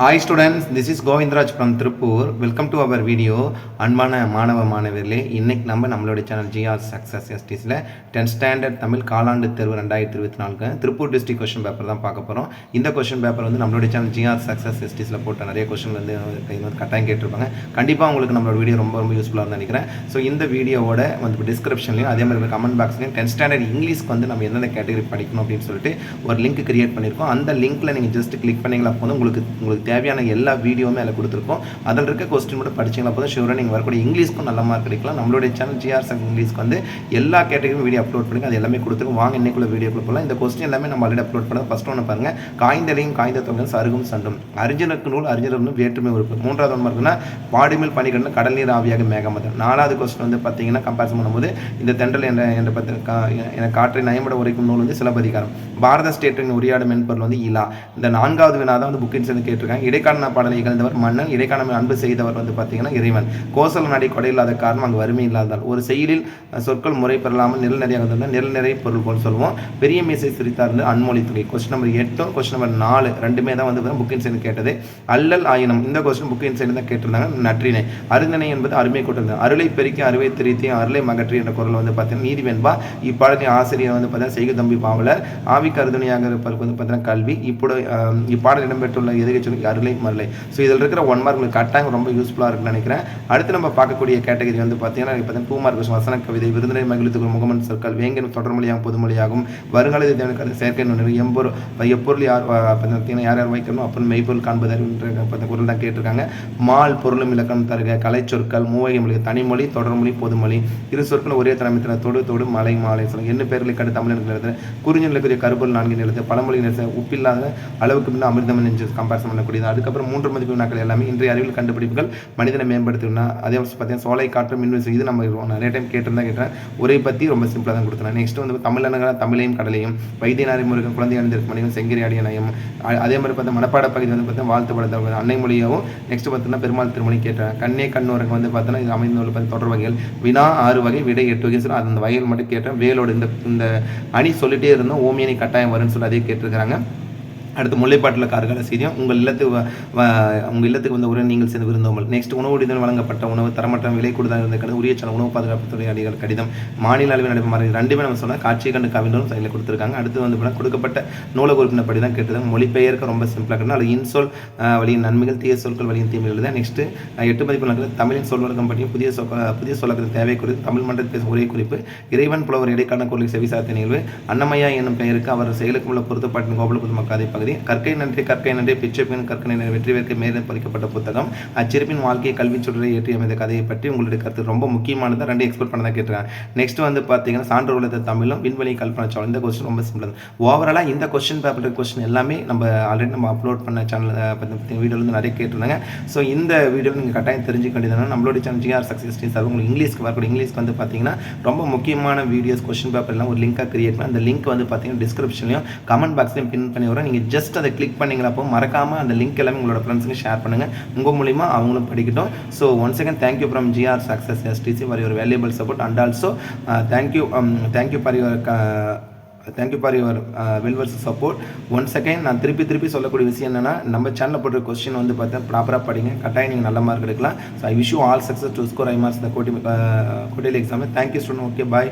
Hi students this is Govindaraj from Tiruppur welcome to our video அன்பான மாணவ மாணவர்களே இன்றைக்கி நம்ம நம்மளுடைய சேனல் ஜிஆர் சக்ஸஸ் எஸ்டிஸில் டென்த் ஸ்டாண்டர்ட் தமிழ் காலாண்டு தேர்வு ரெண்டாயிரத்தி இருபத்தி நாலுக்கு திருப்பூர் டிஸ்ட்ரிக் கொஷின் பேப்பர் தான் பார்க்க போகிறோம் இந்த கொஷின் பேப்பர் வந்து நம்மளுடைய சேனல் ஜிஆர் சக்ஸஸ் எஸ்டிஸில் போட்ட நிறைய கொஷின் வந்து இது வந்து கட்டாயம் கேட்டிருப்பாங்க. கண்டிப்பாக உங்களுக்கு நம்மளோட வீடியோ ரொம்ப ரொம்ப யூஸ்ஃபுல்லாக நினைக்கிறேன். ஸோ இந்த வீடியோவோட வந்து டிஸ்கிரிப்ஷன்லையும் அதே மாதிரி கமெண்ட் பாக்ஸ்லையும் டென்த் ஸ்டாண்டர்ட் இங்கிலீஷ்க்கு வந்து நம்ம எந்தெந்த கேட்டகரி படிக்கணும் அப்படின்னு சொல்லிட்டு ஒரு லிங்க் கிரியேட் பண்ணியிருக்கோம். அந்த லிங்க்கில் நீங்கள் ஜஸ்ட் கிளிக் பண்ணிங்களா போதும் உங்களுக்கு உங்களுக்கு தேவையான எல்லா வீடியோவுமே அதில் கொடுத்துருக்கோம். அதில் இருக்க கொஸ்டின் மட்டும் படிச்சிங்களா போதும். ஷூராக நீங்கள் வரக்கூடிய இங்கிலீஷ்க்கும் நல்ல மார்க் கிடைக்கலாம் நம்மளுடைய சேனல் ஜிஆர் சங் இங்கிலீஷ்க்கு வந்து எல்லா கேட்டகரியும் வீடியோ அப்லோட் பண்ணி அது எல்லாமே கொடுத்துருக்கோம். வாங்க இன்னைக்குள்ள வீடியோக்குள்ள போகலாம் இந்த கொஸ்டின் எல்லாமே நம்ம ஆல்ரெடி அப்லோட் பண்ண ஃபஸ்ட் ஒன்று பாருங்கள் காய்ந்தலையும் காய்ந்த தொகை சருகும் சண்டும். அறிஞருக்கு நூல் அறிஞர் வேற்றுமை உறுப்பு. மூன்றாவது ஒன்று இருக்குன்னா பாடிமில் பனிகடன கடல் நீர் ஆவியாக மேகமதம். நாலாவது கொஸ்டின் வந்து பார்த்தீங்கன்னா கம்பேரிசன் பண்ணும்போது இந்த தென்றல் என்ற என்ற பத்து கா- என காற்றை நயம்பட உரைக்கும் நூல் வந்து சிலப்பதிகாரம். பாரத ஸ்டேட்டின் உரையாடும் மென்பொருள் வந்து இலா. இந்த நான்காவது வினா தான் வந்து புக்கின் சேர்ந்து கேட்டிருக்காங்க. இடைக்கால பாடலை இகழ்ந்தவர் மன்னன் இடைக்காணமே அன்பு செய்தவர் வந்து பார்த்தீங்கன்னா இறைவன். கோசல நடை கொடை இல்லாத காரணம் அங்கு வறுமை இல்லாதால் ஒரு செயலில் சொற்கள் முறை பெறலாமல் நிழல் நிறையாக இருந்தால் நிழல் நிறை பொருள் போல் சொல்லுவோம் பெரிய மீசை சிரித்தார்ந்து அன்மொழி தொகை கொஸ்டின் நம்பர் எட்டும் கொஸ்டின் நம்பர் நாலு. ரெண்டுமே தான் வந்து புக்கின் சேர்ந்து கேட்டது. அல்லல் ஆயினம். இந்த கொஸ்டின் புக்கின் சேர்ந்து தான் கேட்டிருந்தாங்க. நற்றினை. அருந்தனை என்பது அருமை கூட்டது அருளை பெருக்கி அருவை திரித்தி அருளை மகற்றி என்ற குரல் வந்து பார்த்தீங்கன்னா நீதி வெண்பா இப்பாடலின் ஆசிரியர் வந்து பார்த்தீங்கன்னா செய்கு தம்பி பாவலர். ஆவி கருதுணையாக இருப்பதற்கு வந்து பார்த்தீங்கன்னா கல்வி. இப்போ இப்பாடல் இடம்பெற்றுள்ள எதிர்கட்சி சொல்லி அருளை மருளை. ஸோ இதில் இருக்கிற ஒன் மார்க் உங்களுக்கு கட்டாயம் ரொம்ப யூஸ்ஃபுல்லாக இருக்குன்னு நினைக்கிறேன். அடுத்து நம்ம பார்க்கக்கூடிய கேட்டகரி வந்து பார்த்தீங்கன்னா இப்போ டூ மார்க் வசன கவிதை விருந்தினை மகிழ்த்துக்கு முகமன் சொற்கள் வேங்கன் தொடர்மொழியாகும் பொதுமொழியாகும் வருங்கால தேவனுக்கு செயற்கை நுண்ணறிவு எம்பொருள் எப்பொருள் யார் பார்த்தீங்கன்னா யார் யார் வைக்கணும் அப்புறம் மெய்ப்பொருள் காண்பது அறிவுன்ற குரல் தான் கேட்டிருக்காங்க. மால் பொருளும் இலக்கணம் தருக கலை சொற்கள் மூவகை மொழி தனிமொழி தொடர்மொழி பொதுமொழி இரு சொற்கள் ஒரே தலைமைத்தின தொடு தொடு மலை மாலை சொல்லுங்கள் என்ன பேர்களை கண்டு தமிழர்கள் எழுதுற நிலக்கூடிய கருப்பொருள் நான்கு எழுது பழமொழி எழுத உப்பில்லாத அளவுக்கு முன்ன அமிர்தம் நெஞ்சு கம்பேரிசன் பண்ணக்கூடிய அப்படிதான் அதுக்கப்புறம் மூன்று மதிப்பு வினாக்கள் எல்லாமே இன்றைய அறிவியல் கண்டுபிடிப்புகள் மனிதனை மேம்படுத்தினா அதே பார்த்தீங்கன்னா சோலை காற்று மின்வெளி இது நம்ம நிறைய டைம் கேட்டிருந்தா கேட்டேன். ஒரே பற்றி ரொம்ப சிம்பிளாக தான் கொடுத்தேன் நெக்ஸ்ட் வந்து தமிழனங்கள தமிழையும் கடலையும் வைத்தியநாரி முருகன் குழந்தை அணிந்திருக்கும் மணியும் செங்கிரி அடிய நயம் அதே மாதிரி பார்த்தா மனப்பாட பகுதி வந்து பார்த்தா வாழ்த்து படத்தை அன்னை மொழியாகவும் நெக்ஸ்ட் பார்த்தீங்கன்னா பெருமாள் திருமணி கேட்டேன். கண்ணே கண்ணூரங்க வந்து பார்த்தோன்னா இது அமைந்துள்ள பார்த்து தொடர் வகைகள். வினா ஆறு வகை விடை எட்டு வகை. சொல்லி அந்த வகைகள் மட்டும் கேட்டேன். வேலோட இந்த இந்த அணி சொல்லிட்டே இருந்தோம். ஓமியனி கட்டாயம் வரும்னு சொல்லி அதே கேட்டிருக்கிறாங்க. அடுத்து முல்லைப்பாட்டில் கார்கால செய்தியும் உங்கள் இல்லத்துக்கு வ- உங்கள் இல்லத்துக்கு வந்த உடன் நீங்கள் சேர்ந்து விருந்தோமல் நெக்ஸ்ட் உணவுடன் வழங்கப்பட்ட உணவு தரமற்ற விலை கொடுத்தாக இருந்த உரிய சொன்ன உணவு பாதுகாப்புத்துறை அடிகள் கடிதம் மாநில அளவில் நடைபெறும் மறை ரெண்டுமே நம்ம சொன்னால் காட்சியை கண்டு கவிஞரும் சைடில் கொடுத்துருக்காங்க. அடுத்து வந்து பார்த்தா கொடுக்கப்பட்ட நூலக உறுப்பினர் படி தான் கேட்டது. மொழிபெயர்க்க ரொம்ப சிம்பிளாக இருக்கணும் அது இன்சொல் வழியின் நன்மைகள் தீய சொற்கள் வழியின் தீமைகள் தான். நெக்ஸ்ட் எட்டு மதிப்பு நகரில் தமிழின் சொல்வழக்கம் பற்றியும் புதிய சொற்கள் புதிய சொல்லக்கிறது தேவை குறித்து தமிழ் மன்றத்தில் பேசும் ஒரே குறிப்பு இறைவன் புலவர் இடைக்கான குரலில் செவிசாத்த நிகழ்வு அன்னமையா என்னும் பெயருக்கு அவர் செயலுக்கு உள்ள பொருத்தப்பாட்டின் கோபலபுது மக்காதை மாதிரி கற்கை நன்றி கற்கை நன்றி பிச்சைப்பின் கற்கை நன்றி வெற்றி வேற்கை மேலும் பறிக்கப்பட்ட புத்தகம். அச்சிறுப்பின் வாழ்க்கையை கல்வி சுடரை ஏற்றி அமைந்த கதையை பற்றி உங்களுடைய கருத்து ரொம்ப முக்கியமானதாக ரெண்டு எக்ஸ்பெக்ட் பண்ணதான் கேட்டுறேன் நெக்ஸ்ட் வந்து பார்த்தீங்கன்னா சான்று உலகத்தை தமிழும் விண்வெளி கல்பனா சாவல் இந்த கொஸ்டின் ரொம்ப சிம்பிள் ஓவராலாக இந்த கொஸ்டின் பேப்பர் கொஸ்டின் எல்லாமே நம்ம ஆல்ரெடி நம்ம அப்லோட் பண்ண சேனல் பற்றி வீடியோவில் வந்து நிறைய கேட்டிருந்தாங்க. ஸோ இந்த வீடியோ நீங்கள் கட்டாயம் தெரிஞ்சுக்க வேண்டியதுனா நம்மளுடைய சேனல் ஜிஆர் சக்ஸஸ் டீஸ் அது உங்களுக்கு இங்கிலீஷ்க்கு வரக்கூடிய இங்கிலீஷ்க்கு வந்து பார்த்தீங்கன்னா ரொம்ப முக்கியமான வீடியோஸ் கொஸ்டின் பேப்பர்லாம் ஒரு லிங்காக கிரியேட் பண்ணி அந்த லிங்க் வந்து பார்த்தீங்கன்னா டிஸ்கிரிப்ஷன்லையும் கமெண்ட் பாக்ஸ்லையும் பின் பண்ணி வரோம். நீங்கள் ஜஸ்ட் அதை கிளிக் பண்ணீங்களா அப்போ மறக்காமல் அந்த லிங்க் எல்லாமே உங்களோட ஃப்ரெண்ட்ஸுக்கு ஷேர் பண்ணுங்கள் உங்கள் மூலிமா அவங்களும் படிக்கட்டும். So one second thank you from GR success STC for your valuable support and also thank you thank you for your thank you for your வெல்வர்ஸ் support one second நான் திருப்பி திருப்பி சொல்லக்கூடிய விஷயம் என்னென்னா நம்ம சேனலில் போடுற கொஸ்டின் வந்து பார்த்தா ப்ராப்பராக படிங்க. கட்டாயம் நீங்கள் நல்ல மார்க் எடுக்கலாம். So I wish you all success to score high marks இந்த கோட்டி கோட்டையில் exam thank you student okay bye